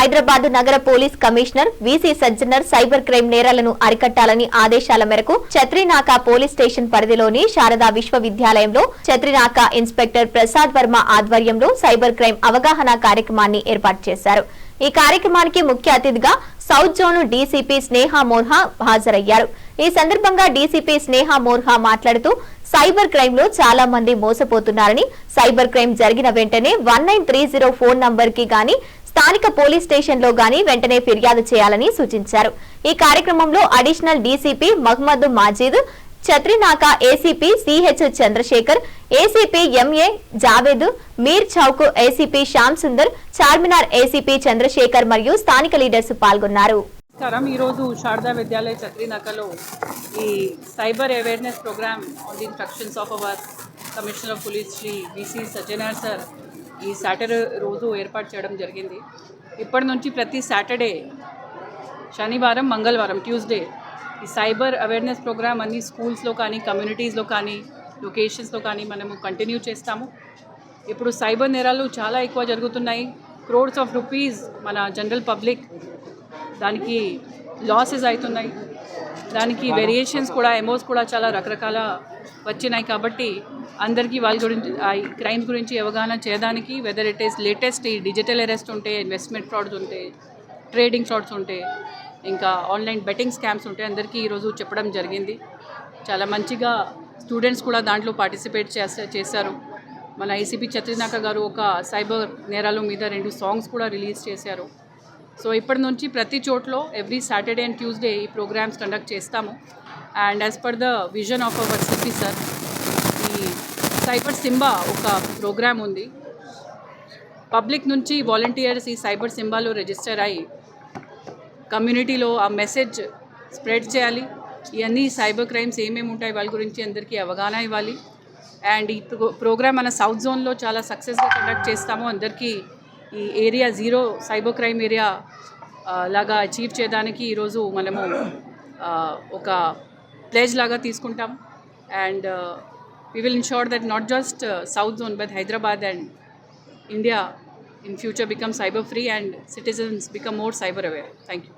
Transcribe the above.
హైదరాబాద్ నగర police commissioner VC Sajjanar cyber crime నేరాలను అరికట్టాలని ఆదేశాల మేరకు చత్రినాక పోలీస్ స్టేషన్ పరిధిలోని శారదా విశ్వవిద్యాలయంలో చత్రినాక ఇన్స్పెక్టర్ ప్రసాద్ వర్మ ఆధ్వర్యంలో సైబర్ క్రైమ్ అవగాహన కార్యక్రమాన్ని ఏర్పాటు చేశారు. ఈ కార్యక్రమానికి ముఖ్య అతిథిగా south zone DCP Sneha Morha హాజరయ్యారు. ఈ సందర్భంగా డీసీపీ స్నేహ మోర్హా మాట్లాడుతూ సైబర్ క్రైమ్లో చాలా మంది మోసపోతున్నారని సైబర్ క్రైమ్ జరిగిన వెంటనే one nine three zero phone నంబర్కి గాని స్థానిక పోలీస్ స్టేషన్లో గాని వెంటనే ఫిర్యాదు చేయాలని సూచించారు. ఈ కార్యక్రమంలో additional DCP Mohammed Majeed Chatrinaka ACP CH Chandrashekar ACP MA Javed Mir Chowk ACP Shyam Sundar Charminar ACP Chandrashekar మరియు స్థానిక లీడర్స్ పాల్గొన్నారు. నమస్కారం. ఈరోజు శారదా విద్యాలయ చత్రినాకలో ఈ cyber awareness programme on the instructions of our commissioner of police Shri BC Sajjanar sir ఈ Saturday రోజు ఏర్పాటు చేయడం జరిగింది. ఇప్పటి నుంచి ప్రతి సాటర్డే శనివారం మంగళవారం ట్యూస్డే ఈ సైబర్ అవేర్నెస్ ప్రోగ్రామ్ అన్ని స్కూల్స్లో కానీ కమ్యూనిటీస్లో కానీ లొకేషన్స్లో కానీ మనము కంటిన్యూ చేస్తాము. ఇప్పుడు సైబర్ నేరాలు చాలా ఎక్కువ జరుగుతున్నాయి. క్రోడ్స్ ఆఫ్ రూపీస్ మన జనరల్ పబ్లిక్ దానికి లాసెస్ అవుతున్నాయి. దానికి వేరియేషన్స్ కూడా ఎమోస్ కూడా చాలా రకరకాల వచ్చినాయి కాబట్టి అందరికీ వాళ్ళ గురించి ఆ క్రైమ్స్ గురించి అవగాహన చేయడానికి వెదర్ ఇట్ ఈస్ లేటెస్ట్ ఈ డిజిటల్ అరెస్ట్ ఉంటే ఇన్వెస్ట్మెంట్ ఫ్రాడ్స్ ఉంటే ట్రేడింగ్ ఫ్రాడ్స్ ఉంటే ఇంకా ఆన్లైన్ బెట్టింగ్ స్కామ్స్ ఉంటే అందరికీ ఈరోజు చెప్పడం జరిగింది. చాలా మంచిగా స్టూడెంట్స్ కూడా దాంట్లో పార్టిసిపేట్ చేసా చేశారు. మన ఐసీపీ చత్రినాక గారు ఒక సైబర్ నేరాల మీద రెండు సాంగ్స్ కూడా రిలీజ్ చేశారు. సో ఇప్పటి నుంచి ప్రతి చోట్లో ఎవ్రీ సాటర్డే అండ్ ట్యూస్డే ఈ ప్రోగ్రామ్స్ కండక్ట్ చేస్తాము. And as per the vision of our CP sir ఈ సైబర్ సింబా ఒక ప్రోగ్రామ్ ఉంది. పబ్లిక్ నుంచి వాలంటీర్స్ ఈ సైబర్ సింబాలో రిజిస్టర్ అయ్యి కమ్యూనిటీలో ఆ మెసేజ్ స్ప్రెడ్ చేయాలి. ఇవన్నీ సైబర్ క్రైమ్స్ ఏమేమి ఉంటాయి వాళ్ళ గురించి అందరికీ అవగాహన ఇవ్వాలి. అండ్ ఈ ప్రోగ్రామ్ మన సౌత్ జోన్లో చాలా సక్సెస్గా కండక్ట్ చేస్తాము అందరికీ ఈ area zero cyber crime area లాగా అచీవ్ చేయడానికి ఈరోజు మనము ఒక ప్లేజ్ లాగా తీసుకుంటాం. And we will ensure that not just south zone but Hyderabad and India in future become cyber free and citizens become more cyber aware thank you